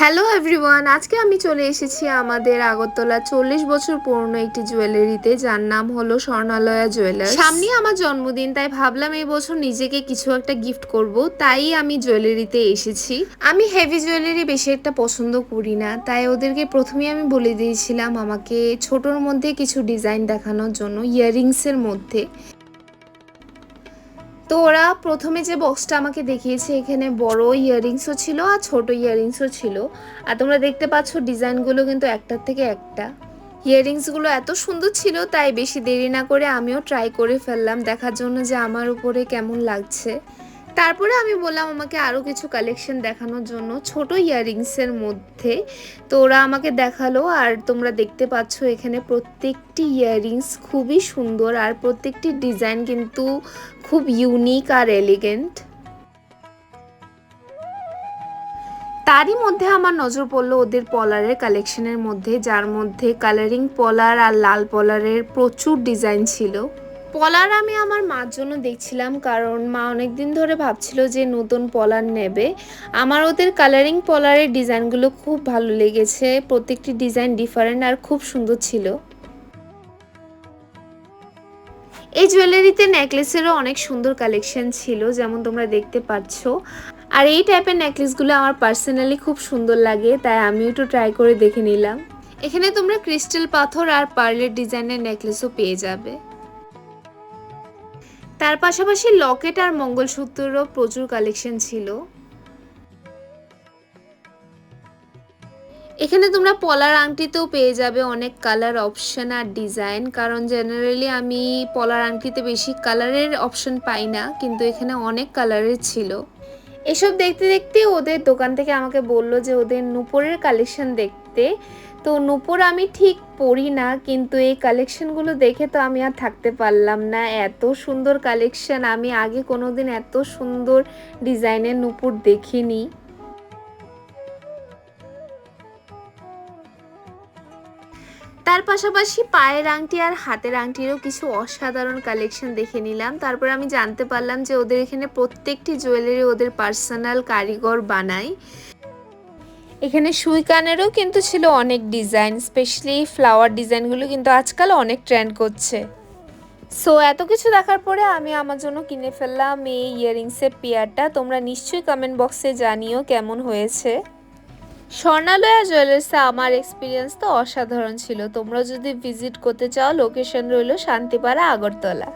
Hello everyone আজকে আমি চলে এসেছি আমাদের আগরতলা চল্লিশ বছর পুরনো একটি জুয়েলারিতে, যার নাম হলো স্বর্ণালয়া জুয়েলার্স। সামনে আমার জন্মদিন, তাই ভাবলাম এই বছর নিজেকে কিছু একটা গিফট করব, তাই আমি জুয়েলারিতে এসেছি। আমি হেভি জুয়েলারি বেশি একটা পছন্দ করি না, তাই ওদেরকে প্রথমেই আমি বলে দিয়েছিলাম আমাকে ছোটোর মধ্যে কিছু ডিজাইন দেখানোর জন্য ইয়াররিংসের মধ্যে। তো ওরা প্রথমে যে বক্সটা আমাকে দেখিয়েছে, এখানে বড় ইয়াররিংসও ছিল আর ছোট ইয়াররিংসও ছিল। আর তোমরা দেখতে পাচ্ছ ডিজাইনগুলো কিন্তু একটার থেকে একটা। ইয়াররিংসগুলো এত সুন্দর ছিল, তাই বেশি দেরি না করে আমিও ট্রাই করে ফেললাম, দেখার জন্য যে আমার উপরে কেমন লাগছে। তারপরে আমি বললাম, আমাকে আরও কিছু কালেকশন দেখানোর জন্য ছোট ইয়াররিংসের মধ্যে তো ওরা আমাকে দেখাল আর তোমরা দেখতে পাচ্ছ এখানে প্রত্যেকটি ইয়াররিংস খুবই সুন্দর আর প্রত্যেকটি ডিজাইন কিন্তু খুব ইউনিক আর এলিগেন্ট তারই মধ্যে আমার নজর পড়ল ওদের পলারের কালেকশনের মধ্যে, যার মধ্যে কালারিং পলার আর লাল পলারের প্রচুর ডিজাইন ছিল। পলার আমি আমার মার জন্য দেখছিলাম, কারণ মা অনেক দিন ধরে ভাবছিল যে নতুন পলার নেবে। আমার ওদের কালারিং পলারের ডিজাইনগুলো খুব ভালো লেগেছে, প্রত্যেকটি ডিজাইন ডিফারেন্ট আর খুব সুন্দর ছিল। এই জুয়েলারিতে নেকলেসেরও অনেক সুন্দর কালেকশন ছিল, যেমন তোমরা দেখতে পাচ্ছ। আর এই টাইপের নেকলেসগুলো আমার পার্সোনালি খুব সুন্দর লাগে, তাই আমিও একটু ট্রাই করে দেখে নিলাম। এখানে তোমরা ক্রিস্টাল পাথর আর পার্লের ডিজাইনের নেকলেসও পেয়ে যাবে। তার পাশাপাশি লকেট আর মঙ্গলসূত্রেরও প্রচুর কালেকশন ছিল। এখানে তোমরা পলার আংটিতেও পেয়ে যাবে অনেক কালার অপশন আর ডিজাইন কারণ জেনারেলি আমি পলার আংটিতে বেশি কালারের অপশন পাই না, কিন্তু এখানে অনেক কালারের ছিল। এসব দেখতে দেখতে ওদের দোকান থেকে আমাকে বলল যে ওদের নুপুরের কালেকশন দেখতে। তো নুপুর আমি ঠিক পরি না, কিন্তু এই কালেকশনগুলো দেখে তো আমি আর থাকতে পারলাম না। এত সুন্দর কালেকশন আমি আগে কোনো দিন এত সুন্দর ডিজাইনের নুপুর দেখিনি। তার পাশাপাশি পায়ের আংটি আর হাতের আংটিরও কিছু অসাধারণ কালেকশন দেখে নিলাম। তারপর আমি জানতে পারলাম যে ওদের এখানে প্রত্যেকটি জুয়েলারি ওদের পার্সোনাল কারিগর বানায়। এখানে সুই কানেরও কিন্তু ছিল অনেক ডিজাইন স্পেশালি ফ্লাওয়ার ডিজাইনগুলো কিন্তু আজকাল অনেক ট্রেন্ড করছে। সো এত কিছু দেখার পরে আমি আমার জন্য কিনে ফেললাম এই ইয়ারিংসের পেয়ারটা। তোমরা নিশ্চয়ই কমেন্ট বক্সে জানিও কেমন হয়েছে। স্বর্ণালয়া জুয়েলার্সে আমার এক্সপিরিয়েন্স তো অসাধারণ ছিল। তোমরা যদি ভিজিট করতে চাও লোকেশন রইল শান্তিপাড়া, আগরতলা।